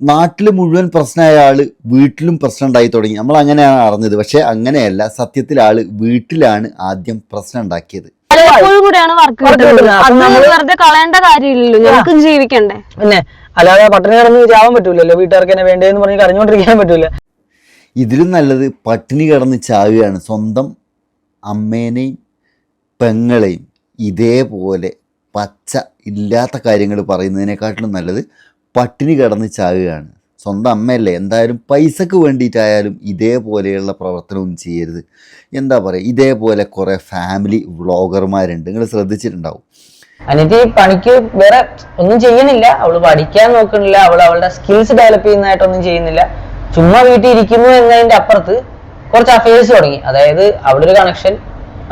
നാട്ടിൽ മുഴുവൻ പ്രശ്നമായ ആൾ വീട്ടിലും പ്രശ്നം ഉണ്ടായി തുടങ്ങി. നമ്മൾ അങ്ങനെയാണ് അറിഞ്ഞത്. പക്ഷേ അങ്ങനെയല്ല. സത്യത്തിൽ ആൾ വീട്ടിലാണ് ആദ്യം പ്രശ്നം ഉണ്ടാക്കിയത്. കൂടെയാണ് വർക്ക് കിട്ടുന്നത്. വെറുതെ കളയേണ്ട കാര്യമില്ലല്ലോ. ഞങ്ങൾക്ക് ജീവിക്കണ്ടേ? പിന്നെ അല്ലാതെ പട്ടിണി കിടന്ന് ചാവാൻ പറ്റൂലല്ലോ. വീട്ടുകാർക്ക് എന്നെ വേണ്ടേന്ന് പറഞ്ഞ് കരഞ്ഞോണ്ടിരിക്കാൻ പറ്റൂല. ഇതിലും നല്ലത് പട്ടിണി കിടന്ന് ചാവുകയാണ്. സ്വന്തം അമ്മേനെയും പെങ്ങളെയും ഇതേപോലെ പച്ച ഇല്ലാത്ത കാര്യങ്ങൾ പറയുന്നതിനെക്കാട്ടിലും നല്ലത് പട്ടിണി കിടന്ന് ചാകുകയാണ്. സ്വന്തം അമ്മയല്ലേ എന്തായാലും പൈസക്ക് വേണ്ടിയിട്ടായാലും ഇതേപോലെയുള്ള പ്രവർത്തനമൊന്നും ചെയ്യരുത്. എന്താ പറയുക ഇതേപോലെ കുറേ ഫാമിലി വ്ളോഗർമാരുണ്ട് നിങ്ങൾ ശ്രദ്ധിച്ചിട്ടുണ്ടാവും. അനിയത്തി പണിക്ക് വേറെ ഒന്നും ചെയ്യണില്ല അവൾ പഠിക്കാൻ നോക്കണില്ല അവൾ അവളുടെ സ്കിൽസ് ഡെവലപ്പ് ചെയ്യുന്നതായിട്ടൊന്നും ചെയ്യുന്നില്ല. ചുമ്മാ വീട്ടിൽ ഇരിക്കുന്നു എന്നതിന്റെ അപ്പുറത്ത് കുറച്ച് അഫയേഴ്സ് തുടങ്ങി. അതായത് അവിടെ ഒരു കണക്ഷൻ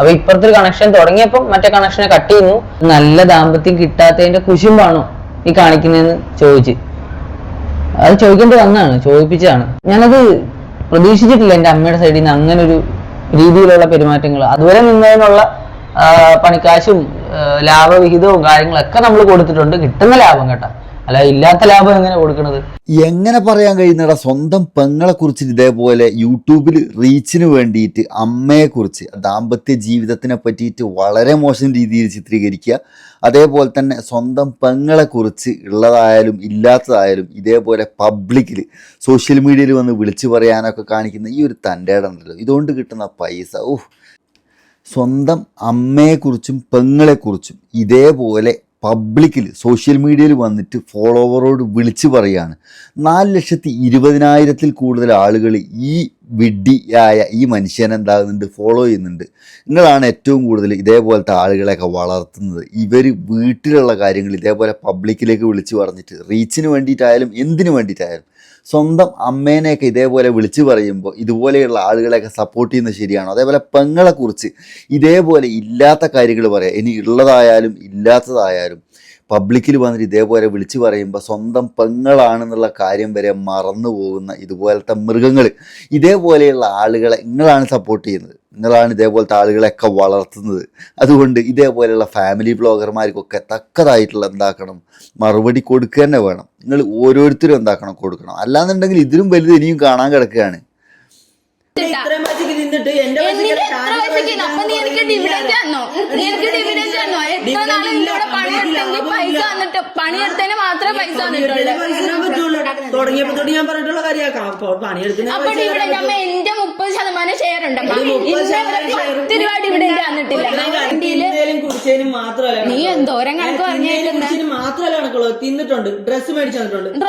അവ ഇപ്പുറത്തൊരു കണക്ഷൻ തുടങ്ങിയപ്പം മറ്റേ കണക്ഷനെ കട്ട് ചെയ്യുന്നു. നല്ല ദാമ്പത്യം കിട്ടാത്തതിന്റെ കുശുമ്പാണോ? ഈ കാണിക്കുന്നതെന്ന് ചോദിച്ച്. അത് ചോദിക്കേണ്ടി വന്നതാണ് ചോദിപ്പിച്ചതാണ്. ഞാനത് പ്രതീക്ഷിച്ചിട്ടില്ല എന്റെ അമ്മയുടെ സൈഡിൽ നിന്ന് അങ്ങനെ ഒരു രീതിയിലുള്ള പെരുമാറ്റങ്ങൾ. അതുവരെ നിന്നതിനുള്ള പണിക്കാശും ലാഭവിഹിതവും കാര്യങ്ങളൊക്കെ നമ്മൾ കൊടുത്തിട്ടുണ്ട്. കിട്ടുന്ന ലാഭം കേട്ടോ. അല്ല ഇല്ലാത്ത ലാഭം എങ്ങനെ കൊടുക്കണത്? എങ്ങനെ പറയാൻ കഴിയുന്നടാ സ്വന്തം പെങ്ങളെ കുറിച്ച് ഇതേപോലെ യൂട്യൂബിൽ റീച്ചിന് വേണ്ടിയിട്ട് അമ്മയെ കുറിച്ച് ദാമ്പത്യ ജീവിതത്തിനെ പറ്റിയിട്ട് വളരെ മോശം രീതിയിൽ ചിത്രീകരിക്കുക അതേപോലെ തന്നെ സ്വന്തം പെങ്ങളെ കുറിച്ച് ഉള്ളതായാലും ഇല്ലാത്തതായാലും ഇതേപോലെ പബ്ലിക്കിൽ സോഷ്യൽ മീഡിയയിൽ വന്ന് വിളിച്ചു പറയാനൊക്കെ കാണിക്കുന്ന ഈ ഒരു തന്റെ ഉണ്ടല്ലോ ഇതുകൊണ്ട് കിട്ടുന്ന പൈസ ഓഹ് സ്വന്തം അമ്മയെക്കുറിച്ചും പെങ്ങളെക്കുറിച്ചും ഇതേപോലെ പബ്ലിക്കിൽ സോഷ്യൽ മീഡിയയിൽ വന്നിട്ട് ഫോളോവറോട് വിളിച്ച് പറയാണ്. നാല് ലക്ഷത്തി ഇരുപതിനായിരത്തിൽ കൂടുതൽ ആളുകൾ ഈ വിഡ്ഢിയായ ഈ മനുഷ്യനെ എന്താകുന്നുണ്ട്? ഫോളോ ചെയ്യുന്നുണ്ട്. നിങ്ങളാണ് ഏറ്റവും കൂടുതൽ ഇതേപോലത്തെ ആളുകളെയൊക്കെ വളർത്തുന്നത്. ഇവർ വീട്ടിലുള്ള കാര്യങ്ങൾ ഇതേപോലെ പബ്ലിക്കിലേക്ക് വിളിച്ചു പറഞ്ഞിട്ട് റീച്ചിന് വേണ്ടിയിട്ടായാലും എന്തിനു വേണ്ടിയിട്ടായാലും സ്വന്തം അമ്മേനെയൊക്കെ ഇതേപോലെ വിളിച്ചു പറയുമ്പോൾ ഇതുപോലെയുള്ള ആളുകളെയൊക്കെ സപ്പോർട്ട് ചെയ്യുന്നത് ശരിയാണോ? അതേപോലെ പെങ്ങളെക്കുറിച്ച് ഇതേപോലെ ഇല്ലാത്ത കാര്യങ്ങൾ പറയാം. ഇനി ഉള്ളതായാലും ഇല്ലാത്തതായാലും പബ്ലിക്കിൽ വന്നിട്ട് ഇതേപോലെ വിളിച്ചു പറയുമ്പോൾ സ്വന്തം പെങ്ങളാണെന്നുള്ള കാര്യം വരെ മറന്നു പോകുന്ന ഇതുപോലത്തെ മൃഗങ്ങൾ ഇതേപോലെയുള്ള ആളുകളെ നിങ്ങളാണ് സപ്പോർട്ട് ചെയ്യുന്നത്. നിങ്ങളാണ് ഇതേപോലത്തെ ആളുകളെയൊക്കെ വളർത്തുന്നത്. അതുകൊണ്ട് ഇതേപോലെയുള്ള ഫാമിലി ബ്ലോഗർമാർക്കൊക്കെ തക്കതായിട്ടുള്ള എന്താക്കണം മറുപടി കൊടുക്കുക തന്നെ വേണം. നിങ്ങൾ ഓരോരുത്തരും എന്താക്കണം കൊടുക്കണം. അല്ലാന്നുണ്ടെങ്കിൽ ഇതിലും വലുത് ഇനിയും കാണാൻ കിടക്കുകയാണ്. പണിയെടുത്തതിന് മാത്രമേ പൈസ തന്നിട്ടുള്ളൂ. തുടങ്ങിയപ്പോ തൊട്ട് ഞാൻ പറഞ്ഞിട്ടുള്ള കാര്യമാക്കാം. അപ്പൊ പണിയെടുക്കുന്ന അപ്പൊ ഡിവിഡൻഡ് അമ്മ എന്റെ മുപ്പത് ശതമാനം ഷെയർ ഉണ്ട്. പത്ത് രൂപ ഡിവിഡൻഡ് തന്നിട്ടില്ല. കുടിച്ചതിനും മാത്രമല്ല നീ എന്തോരം കണക്ക് പറഞ്ഞു മാത്രമല്ല കണക്കുള്ളൂ. തിന്നിട്ടുണ്ട്. ഡ്രസ് മേടിച്ചു തന്നിട്ടുണ്ട്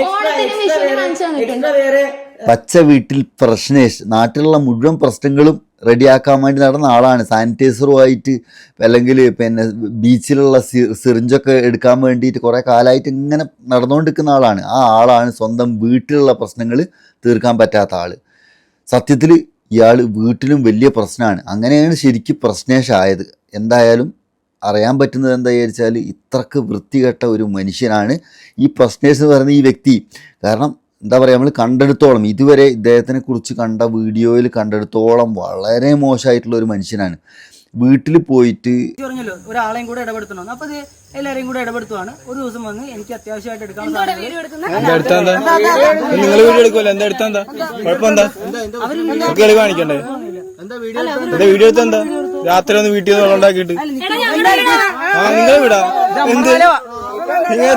ഓണത്തിന്- വിഷുവിന് വാങ്ങിച്ചു extra വേറെ പച്ച വീട്ടിൽ പ്രശ്നേഷ് നാട്ടിലുള്ള മുഴുവൻ പ്രശ്നങ്ങളും റെഡിയാക്കാൻ വേണ്ടി നടന്ന ആളാണ്. സാനിറ്റൈസറുമായിട്ട് അല്ലെങ്കിൽ പിന്നെ ബീച്ചിലുള്ള സിറിഞ്ചൊക്കെ എടുക്കാൻ വേണ്ടിയിട്ട് കുറേ കാലമായിട്ട് ഇങ്ങനെ നടന്നുകൊണ്ടിരിക്കുന്ന ആളാണ്. ആ ആളാണ് സ്വന്തം വീട്ടിലുള്ള പ്രശ്നങ്ങൾ തീർക്കാൻ പറ്റാത്ത ആൾ സത്യത്തിൽ ഇയാൾ വീട്ടിലും വലിയ പ്രശ്നമാണ്. അങ്ങനെയാണ് ശരിക്കും പ്രശ്നേഷായത് എന്തായാലും അറിയാൻ പറ്റുന്നത് എന്താ വിചാരിച്ചാൽ ഇത്രക്ക് വൃത്തികെട്ട ഒരു മനുഷ്യനാണ് ഈ പ്രശ്നേഷ് എന്ന് പറയുന്ന ഈ വ്യക്തി. കാരണം എന്താ പറയുക നമ്മൾ കണ്ടെടുത്തോളം ഇതുവരെ ഇദ്ദേഹത്തിനെ കുറിച്ച് കണ്ട വീഡിയോയിൽ കണ്ടെടുത്തോളം വളരെ മോശമായിട്ടുള്ള ഒരു മനുഷ്യനാണ്. വീട്ടിൽ പോയിട്ട് പറഞ്ഞല്ലോ ഒരാളെയും കൂടെ ഇടപെടുത്തണം. അപ്പൊ ഇത് എല്ലാരെയും കൂടെ ഇടപെടുത്തുവാണ്. ഒരു ദിവസം വന്ന് എനിക്ക് അത്യാവശ്യമായിട്ട് എടുക്കാൻ നിങ്ങൾ വീഡിയോ എടുക്കുമല്ലോ എന്താ? എടുത്താ കുഴപ്പമെന്താ? കാണിക്കണ്ടേ? എന്താ വീഡിയോ എടുത്താ എന്താ രാത്രി ഒന്ന് വീട്ടിൽ നിന്ന് ഉണ്ടാക്കിയിട്ട്. ആ നിങ്ങൾ വിടാ എന്ത്? നിങ്ങൾ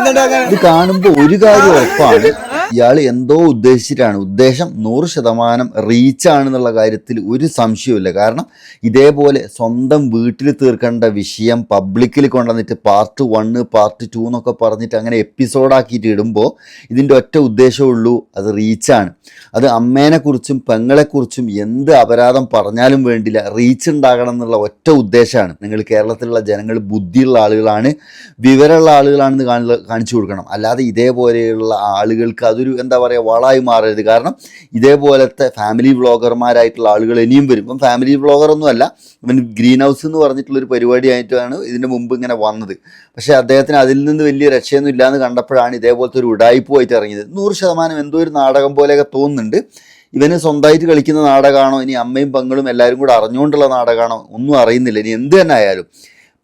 ഇത് കാണുമ്പോ ഒരു കാര്യം ഉറപ്പാണ്. ഇയാൾ എന്തോ ഉദ്ദേശിച്ചിട്ടാണ്. ഉദ്ദേശം നൂറ് ശതമാനം റീച്ചാണെന്നുള്ള കാര്യത്തിൽ ഒരു സംശയവുമില്ല. കാരണം ഇതേപോലെ സ്വന്തം വീട്ടിൽ തീർക്കേണ്ട വിഷയം പബ്ലിക്കിൽ കൊണ്ടുവന്നിട്ട് പാർട്ട് വണ്ണ് പാർട്ട് ടു എന്നൊക്കെ പറഞ്ഞിട്ട് അങ്ങനെ എപ്പിസോഡാക്കിയിട്ട് ഇടുമ്പോൾ ഇതിന്റെ ഒറ്റ ഉദ്ദേശമുള്ളൂ അത് റീച്ചാണ് അത് അമ്മേനെക്കുറിച്ചും പെങ്ങളെക്കുറിച്ചും എന്ത് അപരാധം പറഞ്ഞാലും വേണ്ടില്ല. റീച്ച് ഉണ്ടാകണം എന്നുള്ള ഒറ്റ ഉദ്ദേശമാണ്. നിങ്ങൾ കേരളത്തിലുള്ള ജനങ്ങൾ ബുദ്ധിയുള്ള ആളുകളാണ്. വിവരമുള്ള ആളുകളാണെന്ന് കാണി കാണിച്ചു കൊടുക്കണം. അല്ലാതെ ഇതേപോലെയുള്ള ആളുകൾക്ക് അതൊരു എന്താ പറയുക വളായി മാറരുത്. കാരണം ഇതേപോലത്തെ ഫാമിലി വ്ളോഗർമാരായിട്ടുള്ള ആളുകൾ ഇനിയും വരും. ഇപ്പം ഫാമിലി വ്ളോഗറൊന്നുമല്ല ഇവൻ ഗ്രീൻ ഹൗസ് എന്ന് പറഞ്ഞിട്ടുള്ളൊരു പരിപാടിയായിട്ടാണ് ഇതിന്റെ മുമ്പ് ഇങ്ങനെ വന്നത്. പക്ഷേ അദ്ദേഹത്തിന് അതിൽ നിന്ന് വലിയ രക്ഷയൊന്നും ഇല്ലാന്ന് കണ്ടപ്പോഴാണ് ഇതേപോലത്തെ ഒരു ഉടായ്പുമായിട്ട് ഇറങ്ങിയത്. നൂറ് ശതമാനം എന്തോ ഒരു നാടകം പോലെയൊക്കെ തോന്നുന്നുണ്ട്. ഇവന് സ്വന്തമായിട്ട് കളിക്കുന്ന നാടകമാണോ? ഇനി അമ്മയും പെങ്ങളും എല്ലാവരും കൂടെ അറിഞ്ഞുകൊണ്ടുള്ള നാടകമാണോ? ഒന്നും അറിയുന്നില്ല. ഇനി എന്ത് തന്നെ ആയാലും.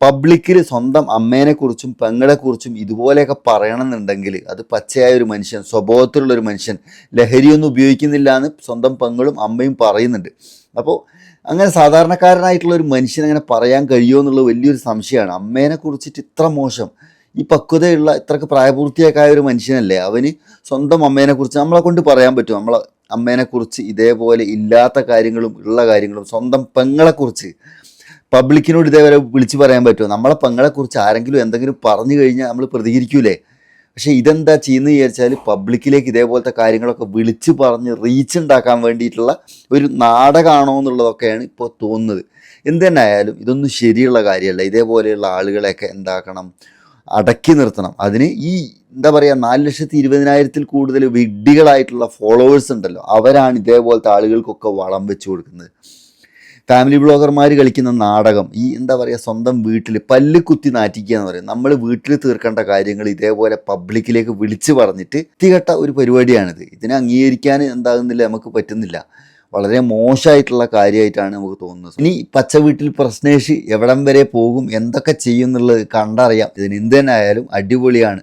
പബ്ലിക്കിൽ സ്വന്തം അമ്മേനെക്കുറിച്ചും പെങ്ങളെക്കുറിച്ചും പെങ്ങളെ കുറിച്ചും ഇതുപോലെയൊക്കെ പറയണമെന്നുണ്ടെങ്കിൽ അത് പച്ചയായ ഒരു മനുഷ്യൻ സ്വഭാവത്തിലുള്ള ഒരു മനുഷ്യൻ ലഹരിയൊന്നും ഉപയോഗിക്കുന്നില്ല എന്ന് സ്വന്തം പെങ്ങളും അമ്മയും പറയുന്നുണ്ട്. അപ്പോൾ അങ്ങനെ സാധാരണക്കാരനായിട്ടുള്ള ഒരു മനുഷ്യൻ അങ്ങനെ പറയാൻ കഴിയുമോ എന്നുള്ള വലിയൊരു സംശയമാണ്. അമ്മേനെ കുറിച്ചിട്ട് ഇത്ര മോശം ഈ പക്വതയുള്ള ഇത്രക്ക് പ്രായപൂർത്തിയാക്കായ ഒരു മനുഷ്യനല്ലേ? അവന് സ്വന്തം അമ്മേനെക്കുറിച്ച് നമ്മളെ കൊണ്ട് പറയാൻ പറ്റും നമ്മളെ അമ്മേനെക്കുറിച്ച് ഇതേപോലെ ഇല്ലാത്ത കാര്യങ്ങളും ഉള്ള കാര്യങ്ങളും സ്വന്തം പെങ്ങളെ കുറിച്ച് പബ്ലിക്കിനോട് ഇതേവരെ വിളിച്ചു പറയാൻ പറ്റുമോ? നമ്മളെ പെങ്ങളെ കുറിച്ച് ആരെങ്കിലും എന്തെങ്കിലും പറഞ്ഞു കഴിഞ്ഞാൽ നമ്മൾ പ്രതികരിക്കൂലേ? പക്ഷേ ഇതെന്താ ചെയ്യുന്നത് വിചാരിച്ചാൽ പബ്ലിക്കിലേക്ക് ഇതേപോലത്തെ കാര്യങ്ങളൊക്കെ വിളിച്ചു പറഞ്ഞ് റീച്ച് ഉണ്ടാക്കാൻ വേണ്ടിയിട്ടുള്ള ഒരു നാടകമാണോ എന്നുള്ളതൊക്കെയാണ് ഇപ്പോൾ തോന്നുന്നത്. എന്ത് തന്നെ ആയാലും ഇതൊന്നും ശരിയുള്ള കാര്യമല്ല. ഇതേപോലെയുള്ള ആളുകളെയൊക്കെ എന്താക്കണം? അടക്കി നിർത്തണം. അതിന് ഈ എന്താ പറയുക നാല് ലക്ഷത്തി ഇരുപതിനായിരത്തിൽ കൂടുതൽ വിഡ്ഢികളായിട്ടുള്ള ഫോളോവേഴ്സ് ഉണ്ടല്ലോ. അവരാണ് ഇതേപോലത്തെ ആളുകൾക്കൊക്കെ വളം വെച്ച് കൊടുക്കുന്നത്. ഫാമിലി ബ്ലോഗർമാർ കളിക്കുന്ന നാടകം ഈ എന്താ പറയുക സ്വന്തം വീട്ടിൽ പല്ല് കുത്തി നാറ്റിക്കുക എന്ന് പറയും. നമ്മൾ വീട്ടിൽ തീർക്കേണ്ട കാര്യങ്ങൾ ഇതേപോലെ പബ്ലിക്കിലേക്ക് വിളിച്ചു പറഞ്ഞിട്ട് തികട്ട ഒരു പരിപാടിയാണിത്. ഇതിനെ അംഗീകരിക്കാൻ എന്താകുന്നില്ല നമുക്ക് പറ്റുന്നില്ല. വളരെ മോശമായിട്ടുള്ള കാര്യമായിട്ടാണ് നമുക്ക് തോന്നുന്നത്. ഇനി പച്ച വീട്ടിൽ പ്രശ്നേഷ് എവിടം വരെ പോകും എന്തൊക്കെ ചെയ്യും എന്നുള്ളത് കണ്ടറിയാം. ഇതിന് എന്ത് അടിപൊളിയാണ്.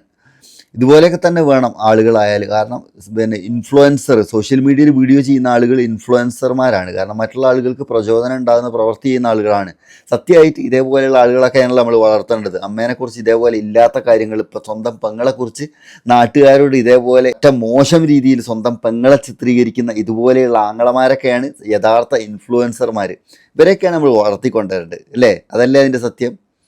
ഇതുപോലെയൊക്കെ തന്നെ വേണം ആളുകളായാൽ. കാരണം പിന്നെ ഇൻഫ്ലുവൻസർ സോഷ്യൽ മീഡിയയിൽ വീഡിയോ ചെയ്യുന്ന ആളുകൾ ഇൻഫ്ലുവൻസർമാരാണ് കാരണം മറ്റുള്ള ആളുകൾക്ക് പ്രചോദനം ഉണ്ടാകുന്ന പ്രവൃത്തി ചെയ്യുന്ന ആളുകളാണ്. സത്യമായിട്ട് ഇതേപോലെയുള്ള ആളുകളൊക്കെയാണല്ലോ നമ്മൾ വളർത്തേണ്ടത്. അമ്മേനെക്കുറിച്ച് ഇതേപോലെ ഇല്ലാത്ത കാര്യങ്ങൾ ഇപ്പോൾ സ്വന്തം പെങ്ങളെക്കുറിച്ച് നാട്ടുകാരോട് ഇതേപോലെ ഏറ്റവും മോശം രീതിയിൽ സ്വന്തം പെങ്ങളെ ചിത്രീകരിക്കുന്ന ഇതുപോലെയുള്ള ആങ്ങളമാരൊക്കെയാണ് യഥാർത്ഥ ഇൻഫ്ലുവൻസർമാർ ഇവരെയൊക്കെയാണ് നമ്മൾ വളർത്തിക്കൊണ്ടുവരേണ്ടത്. അല്ലേ? അതല്ലേ അതിന്റെ സത്യം?